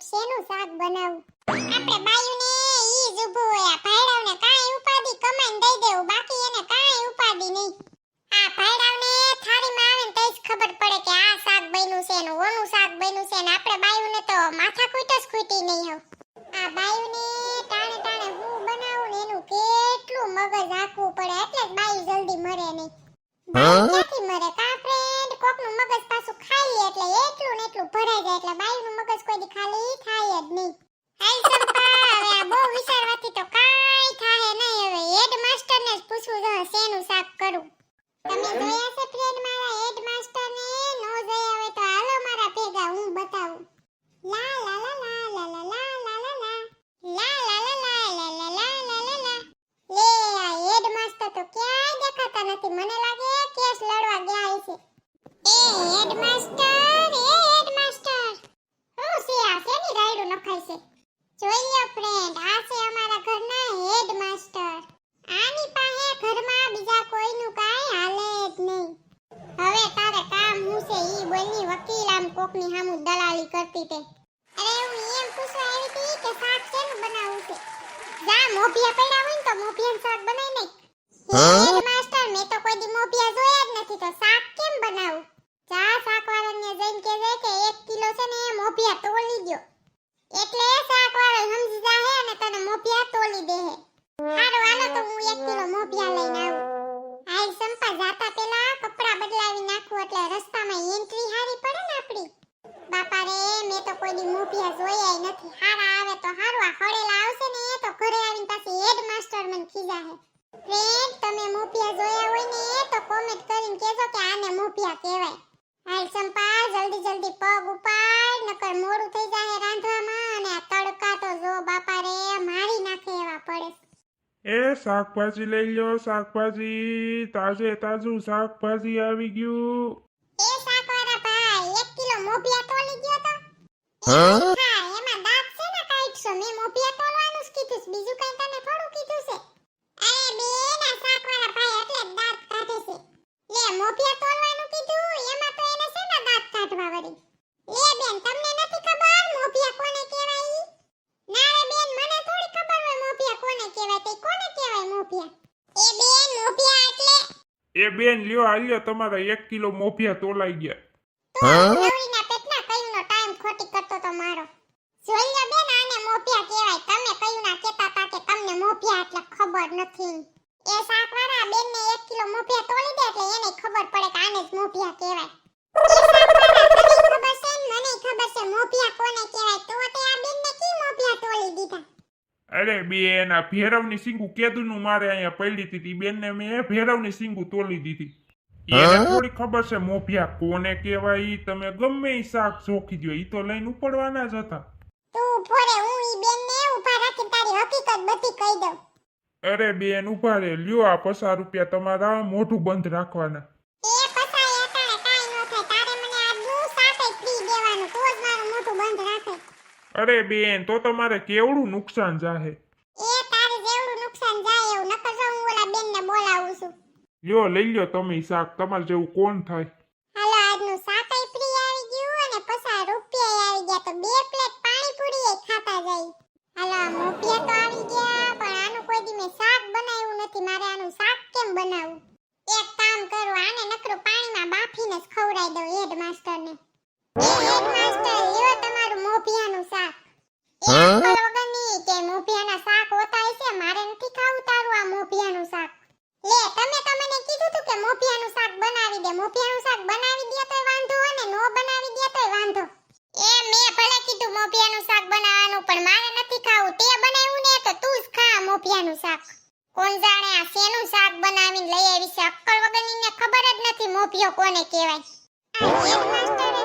શેનું શાક બનાવું? આપણે બાયુને ઈ જ ઊભું હોય આ ભાઈડાવને કાંઈ ઉપાધિ કમાઈને દઈ દેવું બાકી એને કાંઈ ઉપાધિ નહીં. આ ભાઈડાવને થાળીમાં આવે ને તઈ જ ખબર પડે કે આ શાક બન્યું છે ને ઓનું શાક બન્યું છે ને આપણે બાયુને તો માથા કૂટ જ ખૂટી નહીં હવ આ બાયુને ટાણે ટાણે હું બનાવું ને એનું કેટલું મગજ આખવું પડે એટલે જ બાયુ જલ્દી મરે નહીં બાયું ક્યાંથી મરે કા ફ્રેન્ડ કોકનું મગજ પાછું ખાઈ લે એટલે એટલું ને એટલું ભરાઈ જાય એટલે બાયુનું મગજ કોઈ દી ખાલી થાય જ નહીં હાલ સંપા હવે આ બહુ વિચારવાથી તો કાંઈ થાય નહીં હવે હેડ માસ્ટરને જ પૂછવું જો શેનું શાક કરું તમે જોયા છે ફ્રેન્ડ મારા હેડ માસ્ટરને નો જોયા હોય તો હાલો મારા ભેગા હું બતાવું લા લા લા લા લા લા લા લા લા લા. લા લા લા લા લા લા લા લા લા લા. લે આ હેડ માસ્ટર તો ક્યાંય દેખાતા નથી મને લાગે કેસ લડવા ગયા છે એ હેડ માસ્ટર એ હેડ માસ્ટર હું છે આ શેની નખાય છે જોઈએ ફ્રેન્ડ આ છે અમારા ઘરના હેડ માસ્ટર આની પાસે ઘરમાં બીજા કોઈનું કાંઈ હાલે જ નહીં. હવે તારે કામ હું છે ઈ બોલની વકીલ આમ કોકની સામું દલાલી કરતી તે. અરે હું એમ પૂછવા આવી હતી કે શાક શેનું બનાવવું છે? જા મોભિયા પડ્યા હોય ને તો મોભિયાનું શાક બનાવી નાખ. હેડ માસ્ટર મેં તો કોઈ દી મોભિયા જોયા જ નથી તો શાક કેમ બનાવું? જા શાકવાળાને જઈને કહેજે કે એક કિલો છે ને મોભિયા તોલી દ્યો. એટલે શાકવાળો સમજી જાહે અને તને મોભિયા તોલી દેહે. હારું હાલો તો હું એક કિલો મોભિયા લઈને આવું. હાલ સંપા જાતા પેલા કપડા બદલાવી નાખું એટલે રસ્તામાં એન્ટ્રી હારી પડે ને આપણી બાપા રે મેં તો કોઈ દી મોભિયા જોયા નથી. હારા આવે તો હારું, આ ખડેલા આવશે ને તો ઘરે આવીને પાછી હેડ માસ્ટર મને ખીજાહે. ફ્રેન્ડ તમે મોપિયા જોયા હોય ને તો કોમેન્ટ કરીને કહેજો કે આને મોપિયા કહેવાય. હાલ સંપા જલ્દી જલ્દી પગ ઉપાડ, નકર મોડું થઈ જાય રાંધવામાં અને આ તડકા તો જો બાપા રે મારી નાખે એવા પડે એ શાકભાજી લઈ લ્યો શાકભાજી. તાજે તાજું શાકભાજી આવી ગયું. એ શાકવાળા ભાઈ એક કિલો મોભિયા તોલી ગયો તો. હા? હા એમાં દાંત છે ને કાઢશો મેં મોભિયા તોલવાનું જ કીધું બીજું કઈ તને થોડું કીધું છે? અરે બેન આ શાકવાળા ભાઈ એટલે દાંત કાઢે છે. લે મોભિયા તોલવાનું કીધું એમાં તો એને છે ને દાંત કાઢવા વળી લે બેન તમને નથી ખબર મોભિયા કોને કહેવાય ઈ? ના રે બેન મને થોડી ખબર હોય મોભિયા કોને કહેવાય તે કોને કહેવાય મોભિયા એ બેન મોભિયા એટલે એ બેન લ્યો હાલ્યો તમારા એક કિલો મોફિયા તોલાઈ ગયા. તો નવરીના પેટના કયુંનો ટાઈમ ખોટી કરતો તો મારો. જોઈ લો બેન આને મોપિયા કહેવાય. તમે કયું ના કહેતા તા કે તમને મોપિયા એટલે ખબર નથી. એ શાકવાળા બેનને એક કિલો મોપિયા તોલી દે એટલે એને ખબર પડે કે આને જ મોપિયા કહેવાય એ શાકવાળા, તને ખબર છે ને મને ખબર છે મોપિયા કોને કહેવાય તો તે આ બેનને કી મોપિયા તોલી દીધા અરે બેન આ ભેરવની સિંગુ કેદુનું મારે અહીંયા પડી હતી બેનને મેં ભેરવની સિંગુ તોલી દીધી. એને થોડી ખબર છે મોભિયા કોને કહેવાય ઈ તમે ગમે ઈ શાક જોખી દો ઈ તો લઈને ઉપડવાના જ હતા. તું ફોરે હું ઈ બેનને ઊભા રાખી તારી હકીકત બધી કહી દઉં. અરે બેન ઊભા રે. લ્યો આ પચાસ રૂપિયા તમારા મોઢું બંધ રાખવાના એ પસાય અટાણે કાંઈ ન થાય તારે મને આજનું શાક જ ફ્રી દેવાનું તો જ મારું મોઢું બંધ રાખે અરે બેન તો તમારે કેવડું નુકસાન જાહે? એ તારે જેવડું નુકસાન જાય એવું નકર જો હું ઓલા બેનને બોલાવું છું. લ્યો લઈ લ્યો તમે શાક તમારે જેવું કોણ થાય હાલો આજનું શાક ય ફ્રી આવી ગયું અને પસાર રૂપિયા આવી ગયા તો બે પ્લેટ પાણીપુરી ય ખાતા જાય હાલો આ મોપિયા તો આવી ગયા પણ આનું કોઈ દી મેં શાક બનાવ્યું નથી મારે આનું શાક કેમ બનાવવું એક કામ કરું આને નકરું પાણીમાં બાફીને જ ખવડાવી દઉં હેડ માસ્ટરને એ હેડ માસ્ટર લ્યો તમારું મોપિયાનું શાક એ અક્કલ વગરની કે મોપિયાના શાક હોતા હશે મારે નથી ખાવું તારું આ મોપિયાનું શાક લે તમે તો મને કીધું તું કે મોપિયાનું શાક બનાવી દે મોપિયાનું શાક બનાવી દે તોય વાંધો અને નો બનાવી દે તોય વાંધો એ મેં ભલે કીધું મોપિયાનું શાક બનાવવાનું પણ મારે નથી ખાવું તે બનાવ્યું ને તો તું જ ખા મોપિયાનું શાક કોણ જાણે આ શેનું શાક બનાવીને લઈ આવી છે? અક્કલ વગરની ખબર જ નથી મોપિયો કોને કહેવાય. આ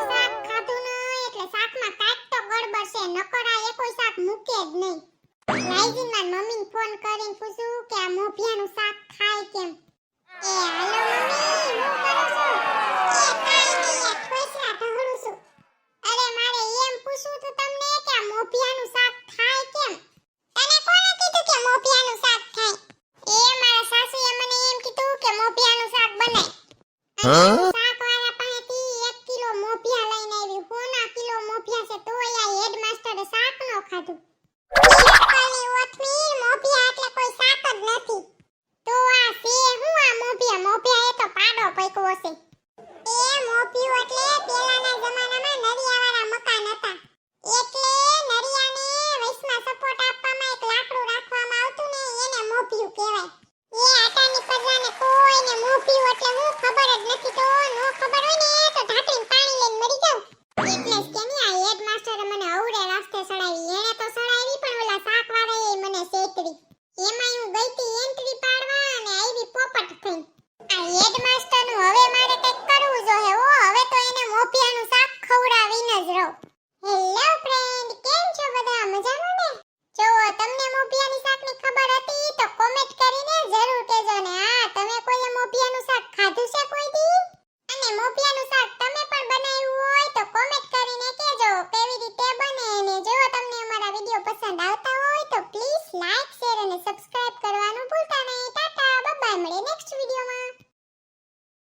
શાક ખાધું ન એટલે શાકમાં કાંઈક તો ગડબડ છે, નકર આ એકોય શાક મૂકે જ નહીં. લાઈજીન માર મમ્મીને ફોન કરીને પૂછું કે આ મોભિયાનું શાક ખાય કેમ? શાકવાળા કિલો મોભિયા લઈને આવી. હોના કિલો મોભિયા છે તો આ હેડમાસ્ટરે શાક નો ખાધું. Thank you.